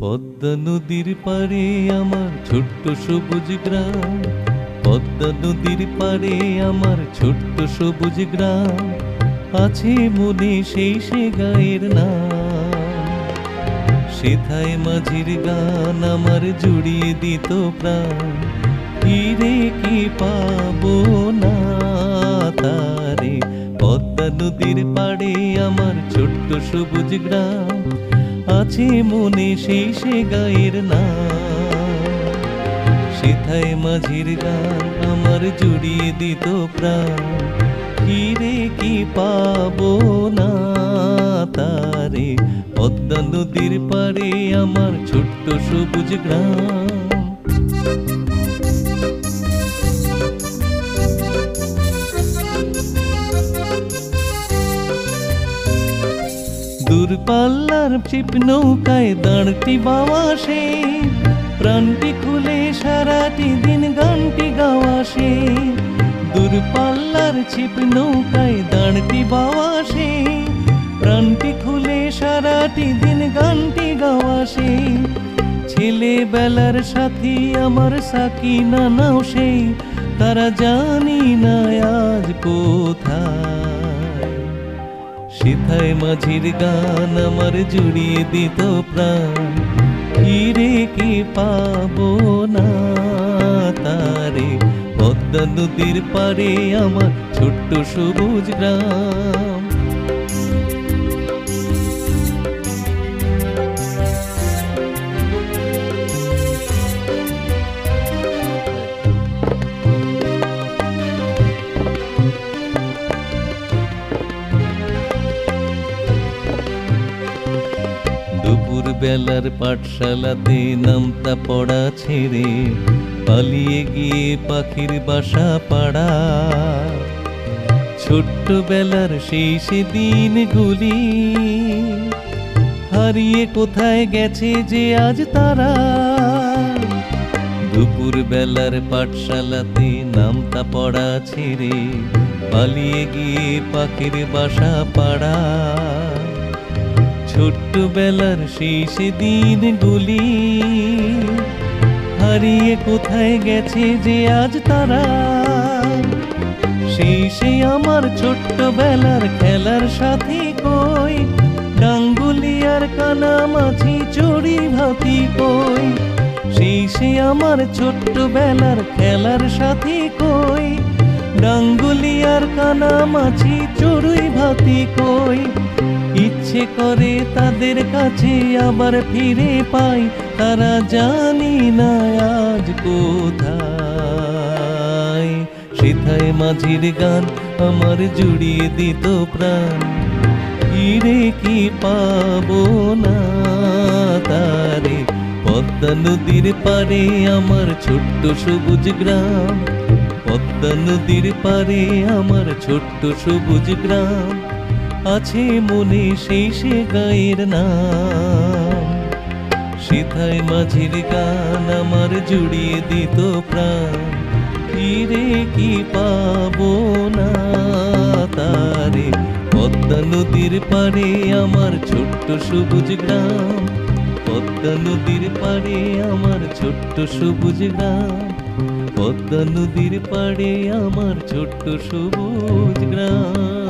পদ্মা নদীর পারে আমার ছোট্ট সবুজ গ্রাম। পদ্মা নদীর পারে আমার ছোট্ট সবুজ গ্রাম। আছে মনে সেই সে গায়ের নাম। সেথায় মাঝির গান আমার জুড়িয়ে দিত প্রাণ। ফিরে কি পাবো না তারে? পদ্মা নদীর পাড়ে আমার ছোট্ট সবুজ গ্রাম। আছে মনে সেই সে গায়ের নাম। সেথায় মাঝির গান আমার জুড়িয়ে দিত প্রাণ। ফিরে কি পাবো না তারে? পদ্মা নদীর পারে আমার ছোট্ট সবুজ গ্রাম। দূরপাল্লার চিপ নৌকায় দাঁড়টি বাবা সে। প্রাণটি খুলে সারাটি দিন গানটি গাওয়া সে। দূরপাল্লার ছিপ নৌকায় দাঁড়টি বাবা সে। প্রাণটি খুলে সারাটি দিন গানটি গাওয়া সে। ছেলেবেলার সাথী আমার সাকি নানাও সেই তারা জানি না আজ কোথায়। সেথায় মাঝির গান আমার জুড়িয়ে দিত প্রাণ। ফিরে কি পাবো না তারে? পদ্মা নদীর পারে আমার ছোট্ট সবুজ গ্রাম। দুপুর বেলার পাঠশালাতে নামতা পড়া ছেড়ে পালিয়ে গিয়ে পাখির বাসা পাড়া। ছোট্ট বেলার সেই সে দিনগুলি হারিয়ে কোথায় গেছে যে আজ তারা? দুপুর বেলার পাঠশালাতে নামতা পড়া ছেড়ে পালিয়ে গিয়ে পাখির বাসা পাড়া। ছোট্ট বেলার শেষ দিনগুলি হারিয়ে কোথায় গেছে যে আজ তারা? সেই সেই আমার ছোট্ট বেলার খেলার সাথী কই? ডাঙ্গুলি আর কানামাছি চড়ি ভাতি কই? সেই সেই আমার ছোট্ট বেলার খেলার সাথী কই? ডাঙ্গুলি আর কানামাছি চড়ুই ভাতি কই? ইচ্ছে করে তাদের কাছে আবার ফিরে পাই, তারা জানি না আজ কোথায়। সেথায় মাঝির গান আমার জুড়িয়ে দিত প্রাণ। ফিরে কি পাবো না তারে, পদ্মা নদীর পারে আমার ছোট্ট সবুজ গ্রাম। পদ্মা নদীর পারে আমার ছোট্ট সবুজ গ্রাম। আছে মনে সেই সে গায়ের নাম। সেথায় মাঝির গান আমার জুড়িয়ে দিত প্রাণ। ফিরে কি পাবো না তারে? পদ্মা নদীর পারে আমার ছোট্ট সবুজ গ্রাম। পদ্মা নদীর পারে আমার ছোট্ট সবুজ গ্রাম। পদ্মা নদীর পাড়ে আমার ছোট্ট সবুজ গ্রাম।